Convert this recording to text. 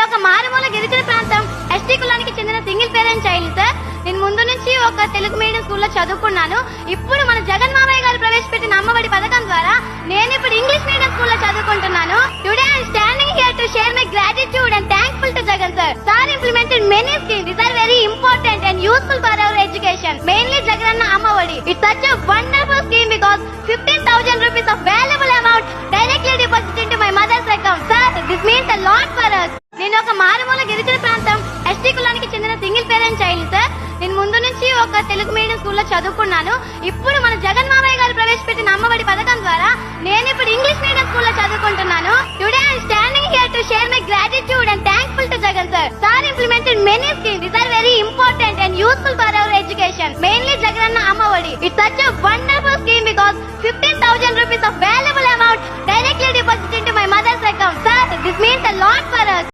ఇది ఒక మారుమూల గిరిజన ప్రాంతం ఎస్టీ కులానికి చెందిన సింగిల్ పేరెంట్ చైల్డ్ సార్. నేను ముందు నుంచి ఒక తెలుగు మీడియం స్కూల్లో చదువుకున్నాను. ఇప్పుడు మన జగన్ మామయ్య గారు ప్రవేశపెట్టిన అమ్మఒడి పథకం ద్వారా నేను ఇప్పుడు ఇంగ్లీష్ మీడియం స్కూల్లో చదువుకుంటున్నాను. Today I standing here to share my gratitude and thankful to Jagan sir. Sir implemented many schemes this are very important and useful for our education mainly Jaganna Ammavodi. It's such wonderful scheme because fifteen thousand rupees of value single child sir నేను ముందు నుంచి ఒక Telugu medium స్కూల్లో చదువుకున్నాను. ఇప్పుడు మన జగన్ మామయ్య గారు ప్రవేశపెట్టిన అమ్మఒడి పథకం ద్వారా నేను ఇప్పుడు ఇంగ్లీష్ మీడియం స్కూల్లో చదువుకుంటున్నాను. Today I'm standing here to share my gratitude and thankful to Jagan sir sir implemented many schemes this are very important and useful for our education mainly Jaganna Ammavodi. It's such wonderful scheme because fifteen thousand rupees of valuable amount directly